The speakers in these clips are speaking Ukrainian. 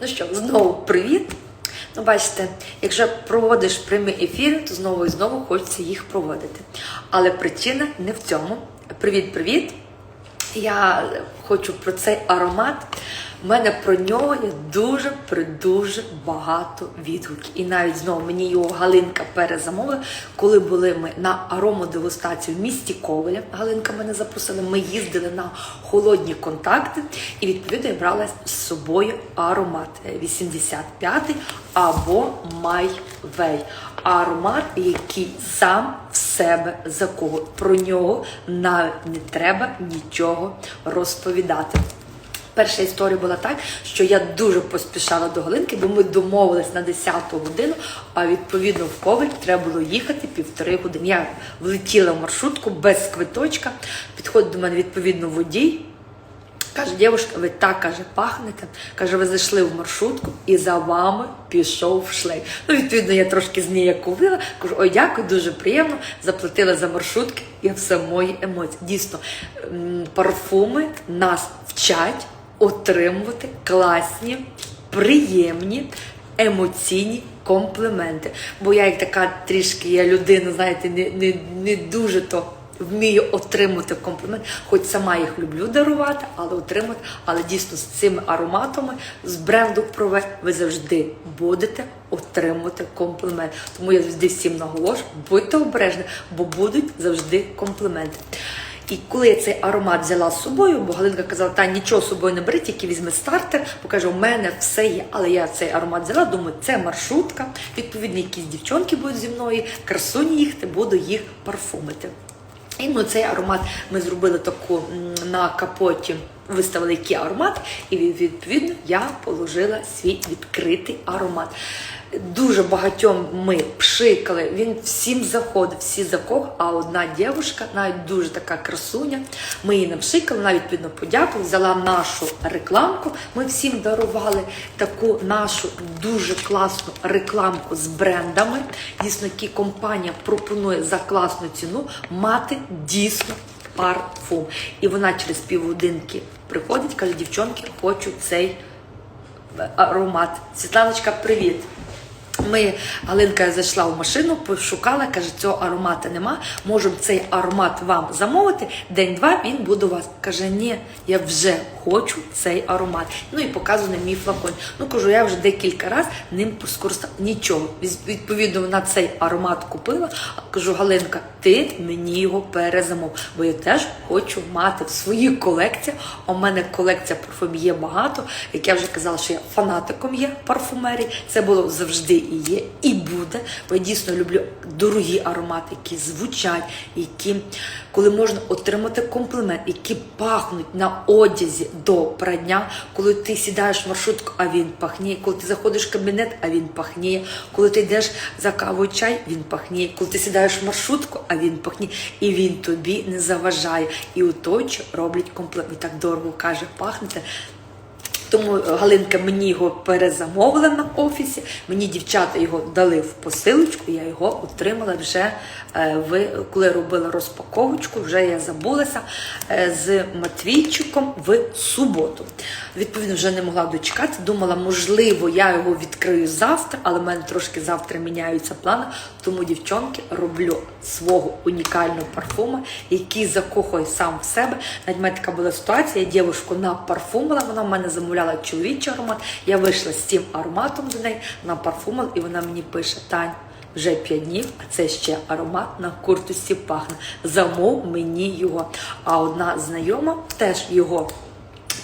Ну що, знову привіт. Ну, бачите, якщо проводиш прямі ефіри, то знову і знову хочеться їх проводити. Але причина не в цьому. Привіт-привіт! Я хочу про цей аромат. У мене про нього є дуже дуже багато відгуків. І навіть знову мені його Галинка перезамовила, коли були ми на аромодегустацію в місті Ковеля. Галинка мене запросила. Ми їздили на холодні контакти, і відповідно я брала з собою аромат 85 або Майвей. Аромат, який сам себе за кого. Про нього навіть не треба нічого розповідати. Перша історія була так, що я дуже поспішала до Галинки, бо ми домовились на 10 годину, а відповідно в Коваль треба було їхати півтори години. Я влетіла в маршрутку без квиточка, підходить до мене відповідно водій. Каже, дівчинка, ви так каже, пахнете. Каже, ви зайшли в маршрутку і за вами пішов шлейф. Ну, відповідно, я трошки зніяковила. Кажу, ой, дякую, дуже приємно. Заплатила за маршрутки і все мої емоції. Дійсно, парфуми нас вчать отримувати класні, приємні, емоційні компліменти. Бо я як така трішки я людина, знаєте, не, не, не дуже то. Вмію отримати комплімент, хоч сама їх люблю дарувати, але отримати. Але дійсно з цими ароматами з бренду Прове ви завжди будете отримувати комплімент. Тому я завжди всім наголошую, будьте обережні, бо будуть завжди компліменти. І коли я цей аромат взяла з собою, бо Галинка казала, та нічого з собою не бери, тільки візьми стартер, бо каже, у мене все є. Але я цей аромат взяла, думаю, це маршрутка. Відповідно, якісь дівчонки будуть зі мною, красуні їхати, буду їх парфумити. Ну, цей аромат ми зробили таку на капоті, виставили який аромат, і відповідно я положила свій відкритий аромат. Дуже багатьом ми пшикали, він всім заходив, всі закох, а одна дівчинка, навіть дуже така красуня, ми її напшикали, вона відповідно подякувала, взяла нашу рекламку. Ми всім дарували таку нашу дуже класну рекламку з брендами. Дійсно, які компанія пропонує за класну ціну мати дійсно парфум. І вона через півгодинки приходить, каже, дівчонки, хочу цей аромат. Світланочка, привіт. Ми, Галинка зайшла в машину, пошукала, каже, цього аромату нема. Можемо цей аромат вам замовити. День-два він буде у вас. Каже, ні, я вже хочу цей аромат. Ну і показує мій флакон. Ну кажу, я вже декілька разів ним скористала. Нічого. Відповідно, вона цей аромат купила. Кажу, Галинка, ти мені його перезамов, бо я теж хочу мати в своїй колекції. У мене колекція парфумів є багато. Як я вже казала, що я фанатиком є парфумерії. Це було завжди і є, і буде. Бо я дійсно люблю дорогі аромати, які звучать, які коли можна отримати комплімент, які пахнуть на одязі до прадня, коли ти сідаєш в маршрутку, а він пахніє, коли ти заходиш в кабінет, а він пахніє, коли ти йдеш за кавою чай, він пахніє, коли ти сідаєш в маршрутку, а він пахніє, і він тобі не заважає. І у роблять комплект. І так дорого каже, пахнете. Тому е, Галинка мені його перезамовила на офісі. Мені дівчата його дали в посилочку. Я його отримала вже е, в коли робила розпаковочку. Вже я забулася е, з Матвійчиком в суботу. Відповідно, вже не могла дочекати. Думала, можливо, я його відкрию завтра, але в мене трошки завтра міняються плани. Тому, дівчонки, роблю свого унікального парфуму, який закохує сам в себе. Навіть в мене така була ситуація, я дівчинку напарфумила, вона в мене замовляла чоловічий аромат. Я вийшла з цим ароматом до неї, напарфумила, і вона мені пише: Тань. Вже 5 днів, а це ще аромат на куртусі пахне. Замов мені його. А одна знайома теж його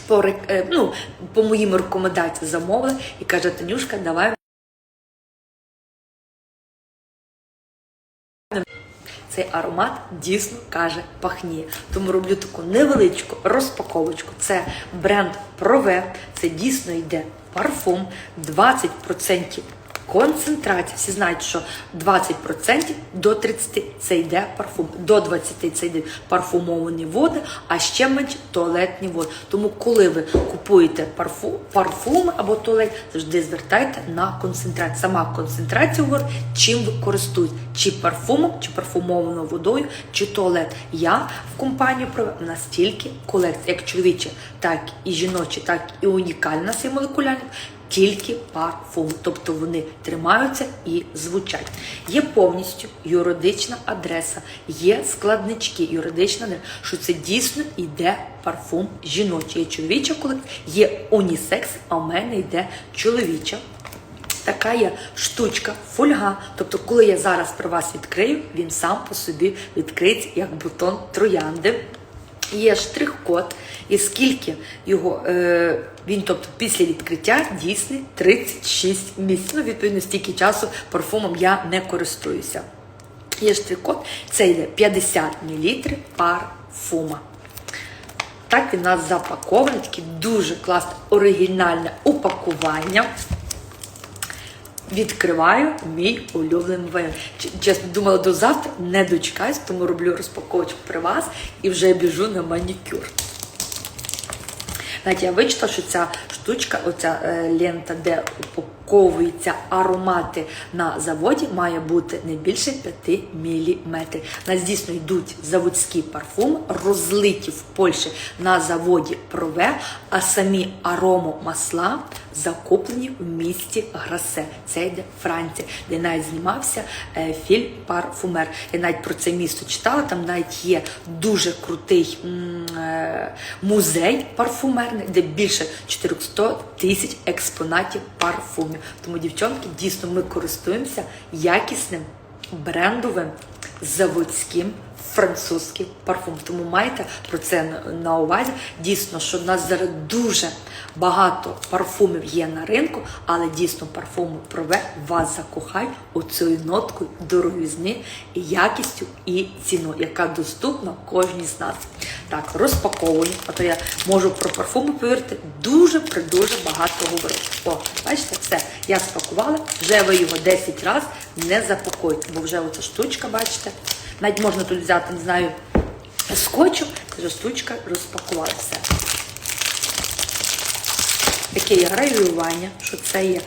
по, е, ну, по моїм рекомендаціям замовила і каже: Танюшка, давай цей аромат дійсно каже пахніє. Тому роблю таку невеличку розпаковочку. Це бренд Прове. Це дійсно йде парфум 20% концентрація. Всі знають, що 20% до 30% це йде парфум, до 20% це йде парфумовані води, а ще менше туалетні води. Тому, коли ви купуєте парфум, або туалет, завжди звертайте на концентрацію. Сама концентрація говорить, чим ви користуєтесь, чи парфумом, чи парфумованою водою, чи туалет. Я в компанії провела настільки колекція, як чоловіча, так і жіночі, так і унікальна цей. Тільки парфум, тобто вони тримаються і звучать. Є повністю юридична адреса, є складнички, юридична адреса, що це дійсно йде парфум жіночий. Є чоловіча колекція, є унісекс, а в мене йде чоловіча. Така є штучка, фольга. Тобто, коли я зараз при вас відкрию, він сам по собі відкриється як бутон троянди. Є штрих-код, і скільки його е, він, тобто після відкриття дійсний 36 місяців. Ну, відповідно, стільки часу парфумом я не користуюся. Є штрих-код, це йде 50 мл парфума. Так він нас запакований, таке дуже класне оригінальне упакування. Відкриваю мій улюблений варіант. Чесно, думала до завтра, не дочекаюсь, тому роблю розпаковочку при вас і вже біжу на манікюр. Навіть я вичитала, що ця штучка, оця е, лента, де упаковуються аромати на заводі, має бути не більше 5 мм. Нас дійсно йдуть заводські парфуми, розлиті в Польщі на заводі Прове, а самі аромомасла закуплені в місті Грасе. Це йде Франція, де навіть знімався е, фільм Парфумер. Я навіть про це місто читала. Там навіть є дуже крутий е, музей парфумерний, де більше 400 тисяч експонатів парфумів. Тому, дівчонки, дійсно ми користуємося якісним брендовим заводським французьким парфум. Тому майте про це на- увазі. Дійсно, що в нас зараз дуже багато парфумів є на ринку, але дійсно парфуми прове вас закохай оцею ноткою дороговізни і якістю і ціну, яка доступна кожній з нас. Так, розпаковую, а то я можу про парфуми повірити дуже дуже багато говорити. О, бачите, все, я спакувала, вже ви його 10 разів не запакуйте, бо вже оця штучка, бачите. Навіть можна тут взяти, не знаю, скотчем, вже штучка розпакувала все. Таке є гравіювання, що це є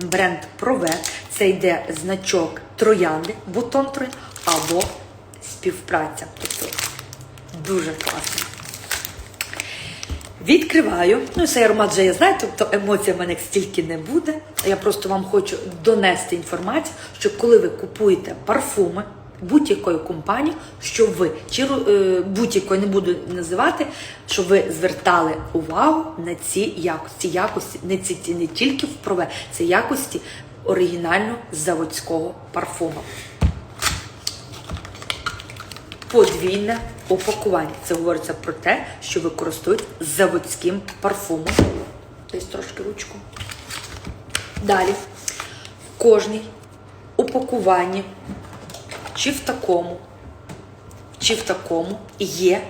бренд Прове, це йде значок троянди, бутон троянди або співпраця. Тобто дуже класно. Відкриваю. Ну, цей аромат вже я знаю, тобто емоцій в мене стільки не буде. Я просто вам хочу донести інформацію, що коли ви купуєте парфуми будь-якої компанії, щоб ви чи е, будь-якої не буду називати, щоб ви звертали увагу на ці якості. Якості не ці не тільки в прове, це якості оригінального заводського парфуму подвійне упакування. Це говориться про те, що ви заводським парфумом. Десь трошки ручку. Далі, в кожній упакуванні, чи в такому, чи в такому є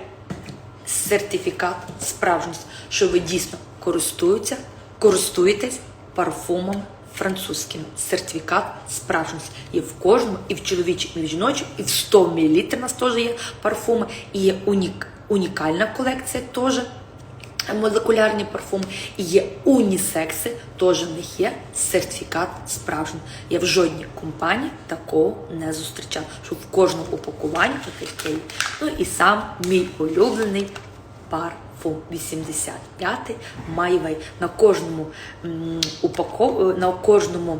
сертифікат справжності, що ви дійсно користуєтеся, користуєтесь парфумом французьким. Сертифікат справжності є в кожному, і в чоловічому, і в жіночому, і в 100 мл у нас теж є парфуми, і є унік, унікальна колекція теж. Молекулярні парфуми і є унісекси, теж в них є сертифікат справжній. Я в жодній компанії такого не зустрічала, що в кожному упакуванні таке. Ну і сам мій улюблений парфум 85-й Майвей. На кожному упаков... на кожному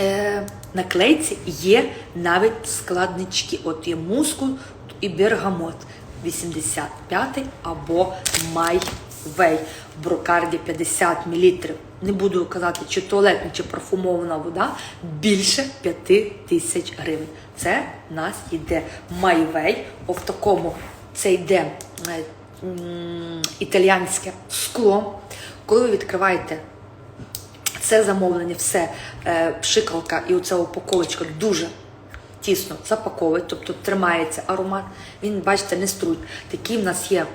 е, наклейці є навіть складнички. От є мускул і бергамот. 85 або Майвей. В брокарді 50 мл. Не буду казати, чи туалетна, чи парфумована вода більше 5 тисяч гривень. Це в нас йде Майвей. О, в такому це йде е, італіянське скло. Коли ви відкриваєте це замовлення, все е, пшикалка і оця упаковочка дуже тісно запаковують, тобто тримається аромат. Він, бачите, не струть. Такий в нас є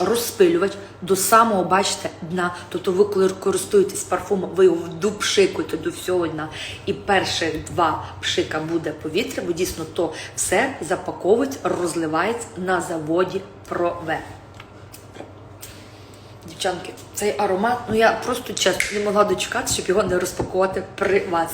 розпилювач до самого, бачите, дна. Тобто ви коли користуєтесь парфумом, ви його вдупшикуєте до всього дна. І перші два пшика буде повітря, бо дійсно то все запаковується, розливається на заводі Прове. Дівчанки, цей аромат, ну я просто чесно не могла дочекати, щоб його не розпакувати при вас.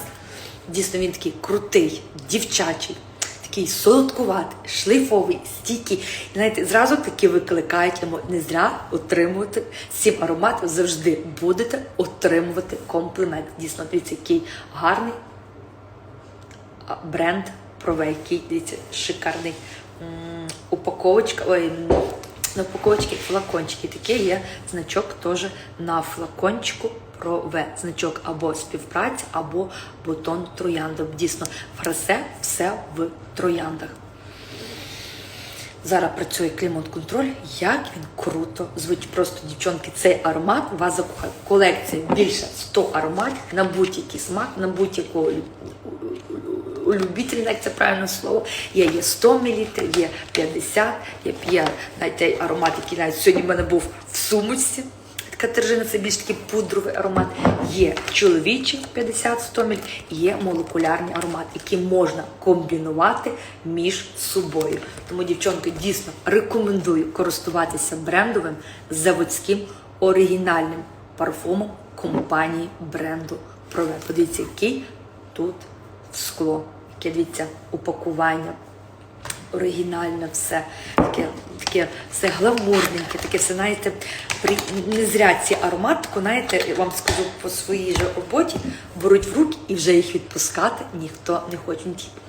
Дійсно, він такий крутий, дівчачий, такий солодкуватий, шлейфовий, стійкий. Знаєте, зразу таки викликають емо- не зря отримувати з цим ароматом завжди будете отримувати комплімент. Дійсно, дивіться, який гарний бренд Прове, який дивіться, шикарний. Упаковочка, ой, на упаковочці флакончики. Таке є значок теж на флакончику Прове. Значок або співпраця, або бутон троянда. Дійсно, фрасе все в трояндах. Зараз працює клімат-контроль. Як він круто звучить. Просто, дівчонки, цей аромат вас закохає. Колекція більше 100 ароматів на будь-який смак, на будь-яку улюбитель, навіть це правильне слово. Є, є 100 мл, є 50, є 5. Навіть цей аромат, який навіть сьогодні в мене був в сумочці. Катержина це більш такий пудровий аромат. Є чоловічий 50-100 мл, є молекулярний аромат, який можна комбінувати між собою. Тому, дівчонки, дійсно рекомендую користуватися брендовим заводським оригінальним парфумом компанії бренду Прове. Подивіться, який тут скло, яке дивіться упакування оригінальне все, таке, таке все гламурненьке, таке все, знаєте, при, не зря ці ароматку, знаєте, я вам скажу по своїй же роботі, беруть в руки і вже їх відпускати ніхто не хоче.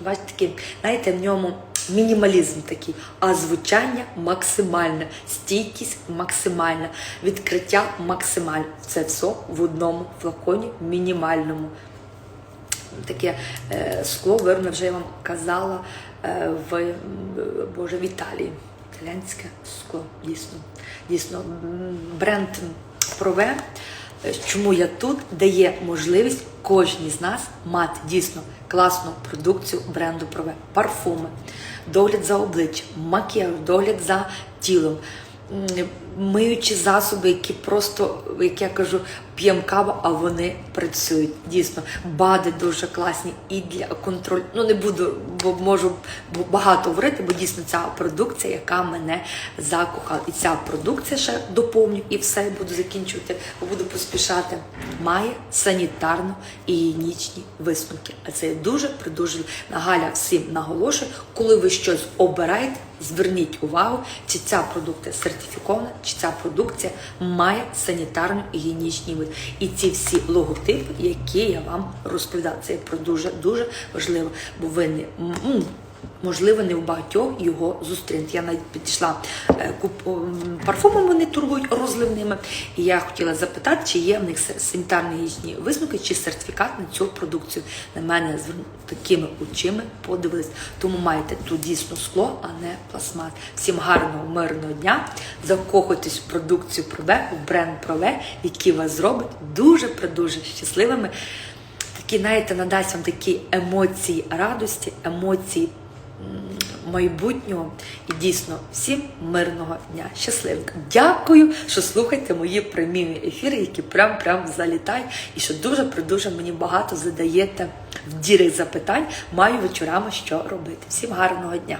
Бачите, такий, знаєте, в ньому мінімалізм такий, а звучання максимальне, стійкість максимальна, відкриття максимальне. Це все в одному флаконі мінімальному таке е, скло, виробне вже я вам казала е, в Боже, в Італії. Італійське скло, дійсно. Дійсно, бренд Прове. Чому я тут дає можливість кожній з нас мати дійсно класну продукцію бренду Прове, парфуми, догляд за обличчям, макіяж, догляд за тілом, миючі засоби, які просто, як я кажу, п'ємо каву, а вони працюють. Дійсно, бади дуже класні і для контролю. Ну не буду, бо можу багато говорити, бо дійсно ця продукція, яка мене закохала. І ця продукція ще доповню і все буду закінчувати, бо буду поспішати. Має санітарно і гігієнічні висновки. А це дуже придуже Нагаля всім наголошую, коли ви щось обираєте. Зверніть увагу, чи ця продукція сертифікована, чи ця продукція має санітарно гігієнічний вид. І ці всі логотипи, які я вам розповідала, це про дуже дуже важливо, бо ви не можливо не в багатьох його зустрінете. Я навіть підійшла е, куп парфумом, вони торгують розливними. І я хотіла запитати, чи є в них санітарно гігієнічні висновки, чи сертифікат на цю продукцію. На мене з такими очима подивились. Тому маєте тут дійсно скло, а не пластмас. Всім гарного, мирного дня. Закохуйтесь в продукцію Прове, в бренд Прове, який вас зробить дуже придуже щасливими. Такі, знаєте, надасть вам такі емоції радості, емоції майбутнього. І дійсно всім мирного дня. Щасливих. Дякую, що слухаєте мої прямі ефіри, які прям прям залітають. І що дуже придуже мені багато задаєте в дірих запитань. Маю вечорами що робити. Всім гарного дня!